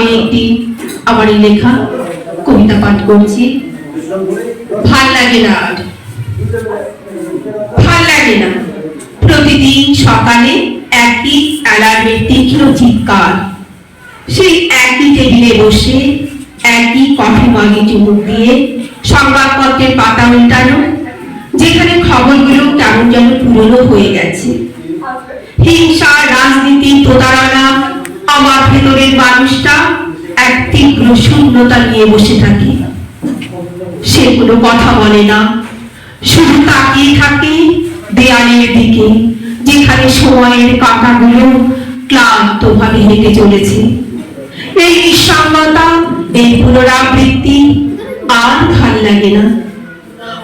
আমি একটি আমারই লেখা কবিতা পাঠ করছি। ভালো লাগে না ভালো লাগে না। প্রতিদিন সকালে একই অ্যালার্মের তীক্ষ্ণ চিৎকার। সেই একই টেবিলে বসে একই কফি মাগে চুমুক দিয়ে সংবাদপত্রের পাতা উল্টানো, যেখানে খবরগুলো কেমন যেন পুরনো হয়ে গেছে। হিংসা, রাজনীতি, প্রতারণা আমার ভেতরের মানুষটা এক তীব্র শূন্যতা নিয়ে বসে থাকে। সে কোনো কথা বলে না। শুধু তাকিয়ে থাকে দেয়ালের দিকে, যেখানে সময়ের কাঁটাগুলো ক্লান্ত ভাবে হেঁটে চলেছে। এই নিঃসঙ্গতা, এই পুনরাবৃত্তি আর ভালো লাগে না।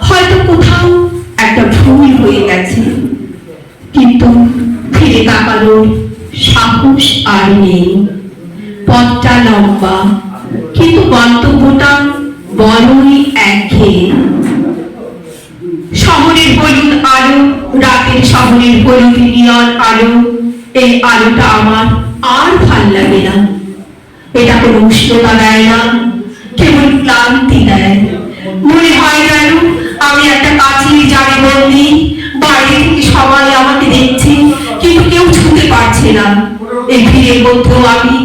হয়তো কোথাও একটা ভুল হয়ে গেছে, কিন্তু ফিরে তাকানোর সাহস আর নেই। পথটা লম্বা, কিন্তু গন্তব্যটা বড়ই একঘেয়ে। শহরের হলুদ আলো রাতের শহরের হলুদ নিয়ন আলো এই আলোটা আমার আর ভালো লাগে না। এটা কোনো উষ্ণতা দেয় না, কেবল ক্লান্তি দেয়। মনে হয় যেন আমি একটা কাছের জারে বন্দি ছুতে পারছে না এই ভিড়ের আমি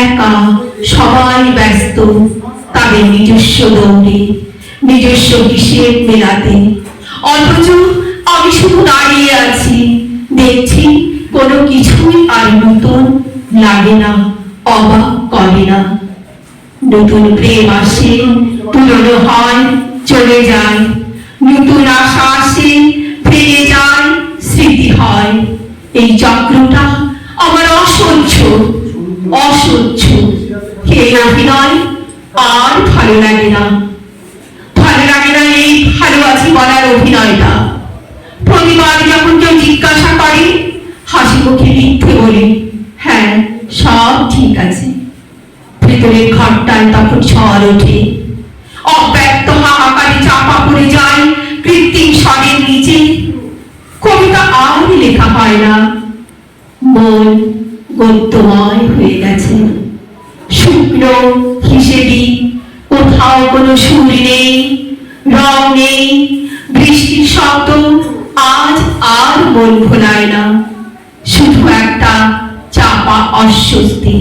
একা। সবাই ব্যস্ত। তাদের নিজস্ব দৌড়ে, নিজস্ব হিসেব মেলাতে। অথচ আমি শুধু দাঁড়িয়ে আছি। দেখছি কোনো কিছুই আর নতুন লাগে না, অবাক করে না। নতুন প্রেম আসে, পুরনো হয় চলে যায়। নতুন আশা আসে ফিরে যায়, স্মৃতি হয়। এই চক্রটা আমার অসহ্য অসহ্য। এই অভিনয় আর ভালো লাগে না। ভালো লাগে না এই ভালো আছি বলার অভিনয়টা। প্রতিবার যখন কেউ জিজ্ঞাসা করে, হাসি মুখে মিথ্যে বলি হ্যাঁ সব ঠিক আছে। ভেতরের ঘরটায় তখন ঝড় ওঠে। অব্যক্ত হাহাকারে চাপা পড়ে যায় কৃত্রিম স্বরের নিচে। কবিতা আর লেখা হয় না। মন গদ্যময় হয়ে গেছে। শুকনো হিসেবে, কোথাও কোনো সুর নেই, রং নেই, বৃষ্টির শব্দ আজ আর মন ভোলায় না। শুধু একটা চাপা অস্বস্তি,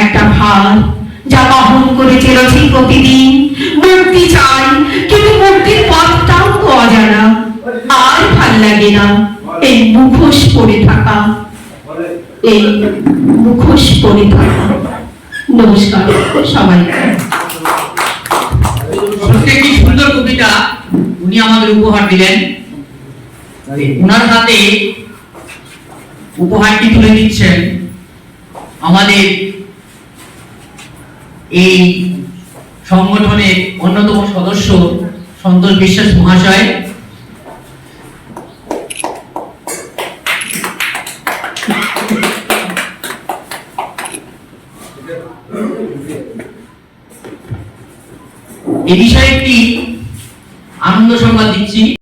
একটা ভার যা বহন করে চলেছি প্রতিদিন। মুক্তি চাই, কিন্তু মুক্তির পথটাও তো অজানা। আর ভালো লাগে না এই মুখোশ পড়ে থাকা। এই মুখোশ থাকা নমস্কার কি সুন্দর কবিতা উনি আমাদের উপহার দিলেন। হাতে উপহারটি তুলে দিচ্ছেন আমাদের এই সংগঠনের অন্যতম সদস্য সন্তোষ বিশ্বাস মহাশয়। এ বিষয়ে একটি আনন্দ সংবাদ দিচ্ছি।